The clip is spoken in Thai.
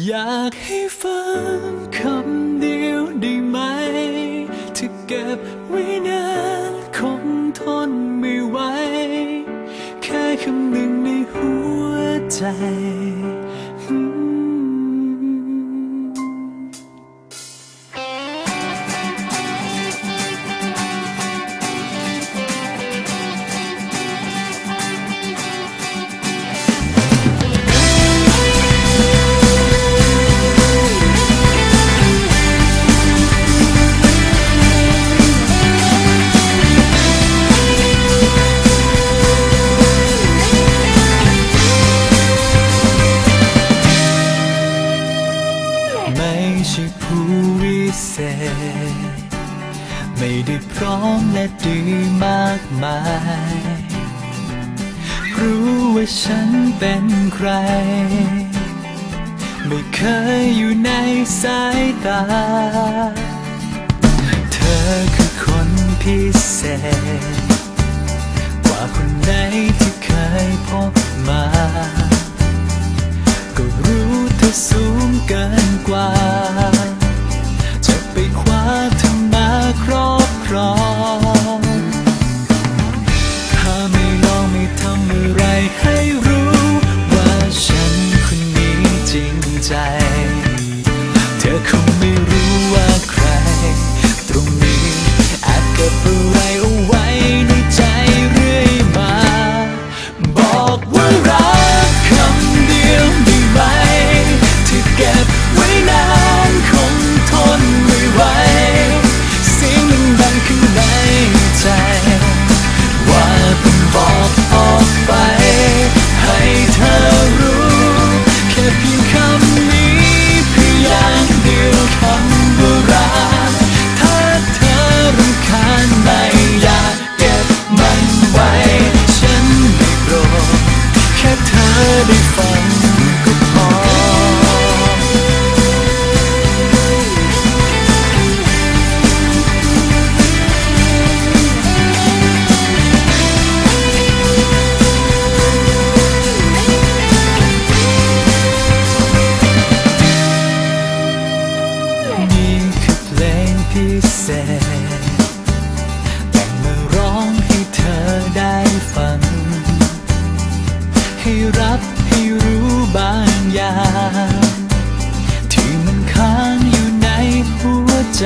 อยากให้ฟังคำเดียวได้ไหม ที่เก็บไว้นานคงทนไม่ไหว แค่คำหนึ่งในหัวใจ วิเศษ ไม่ได้พร้อมและดีมากมาย รู้ว่าฉันเป็นใคร ไม่เคยอยู่ในสายตา เธอคือคนพิเศษ กว่าคนไหนที่เคยพบมาก็รู้เธอสูงเกินกว่า ร้อง พิเศษ แต่งมือร้องให้เธอได้ฟัง ให้รับให้รู้บางอย่างที่มันค้างอยู่ในหัวใจ